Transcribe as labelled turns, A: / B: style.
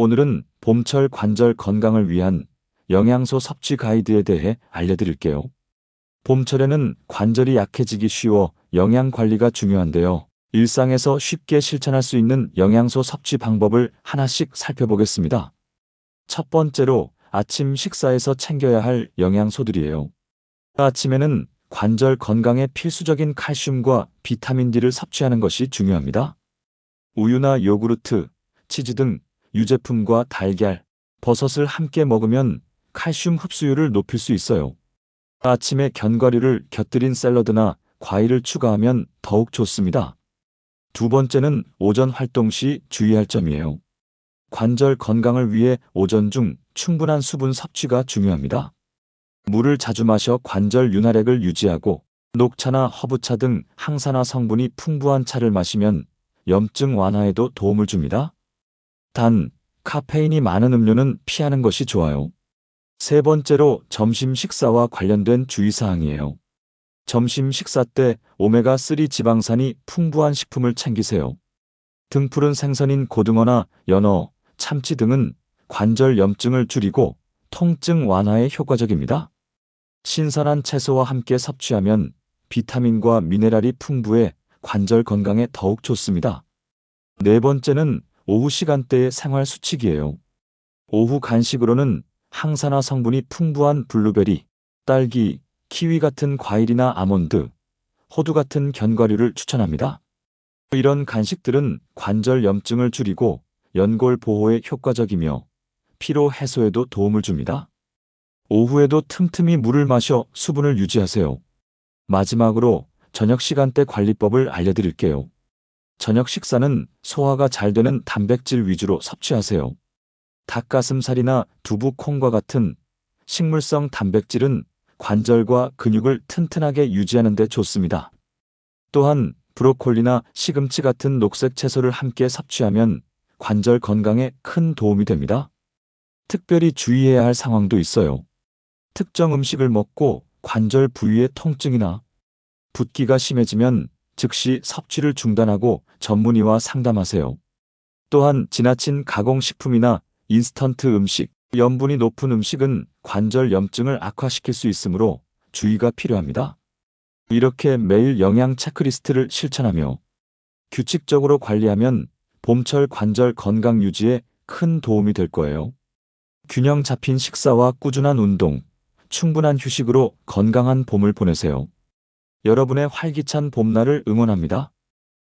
A: 오늘은 봄철 관절 건강을 위한 영양소 섭취 가이드에 대해 알려드릴게요. 봄철에는 관절이 약해지기 쉬워 영양 관리가 중요한데요. 일상에서 쉽게 실천할 수 있는 영양소 섭취 방법을 하나씩 살펴보겠습니다. 첫 번째로 아침 식사에서 챙겨야 할 영양소들이에요. 아침에는 관절 건강에 필수적인 칼슘과 비타민 D를 섭취하는 것이 중요합니다. 우유나 요구르트, 치즈 등 유제품과 달걀, 버섯을 함께 먹으면 칼슘 흡수율을 높일 수 있어요. 아침에 견과류를 곁들인 샐러드나 과일을 추가하면 더욱 좋습니다. 두 번째는 오전 활동 시 주의할 점이에요. 관절 건강을 위해 오전 중 충분한 수분 섭취가 중요합니다. 물을 자주 마셔 관절 윤활액을 유지하고 녹차나 허브차 등 항산화 성분이 풍부한 차를 마시면 염증 완화에도 도움을 줍니다. 단, 카페인이 많은 음료는 피하는 것이 좋아요. 세 번째로 점심 식사와 관련된 주의사항이에요. 점심 식사 때 오메가3 지방산이 풍부한 식품을 챙기세요. 등푸른 생선인 고등어나 연어, 참치 등은 관절 염증을 줄이고 통증 완화에 효과적입니다. 신선한 채소와 함께 섭취하면 비타민과 미네랄이 풍부해 관절 건강에 더욱 좋습니다. 네 번째는 오후 시간대의 생활 수칙이에요. 오후 간식으로는 항산화 성분이 풍부한 블루베리, 딸기, 키위 같은 과일이나 아몬드, 호두 같은 견과류를 추천합니다. 이런 간식들은 관절 염증을 줄이고 연골 보호에 효과적이며 피로 해소에도 도움을 줍니다. 오후에도 틈틈이 물을 마셔 수분을 유지하세요. 마지막으로 저녁 시간대 관리법을 알려드릴게요. 저녁 식사는 소화가 잘 되는 단백질 위주로 섭취하세요. 닭가슴살이나 두부 콩과 같은 식물성 단백질은 관절과 근육을 튼튼하게 유지하는 데 좋습니다. 또한 브로콜리나 시금치 같은 녹색 채소를 함께 섭취하면 관절 건강에 큰 도움이 됩니다. 특별히 주의해야 할 상황도 있어요. 특정 음식을 먹고 관절 부위의 통증이나 붓기가 심해지면 즉시 섭취를 중단하고 전문의와 상담하세요. 또한 지나친 가공식품이나 인스턴트 음식, 염분이 높은 음식은 관절 염증을 악화시킬 수 있으므로 주의가 필요합니다. 이렇게 매일 영양 체크리스트를 실천하며 규칙적으로 관리하면 봄철 관절 건강 유지에 큰 도움이 될 거예요. 균형 잡힌 식사와 꾸준한 운동, 충분한 휴식으로 건강한 봄을 보내세요. 여러분의 활기찬 봄날을 응원합니다.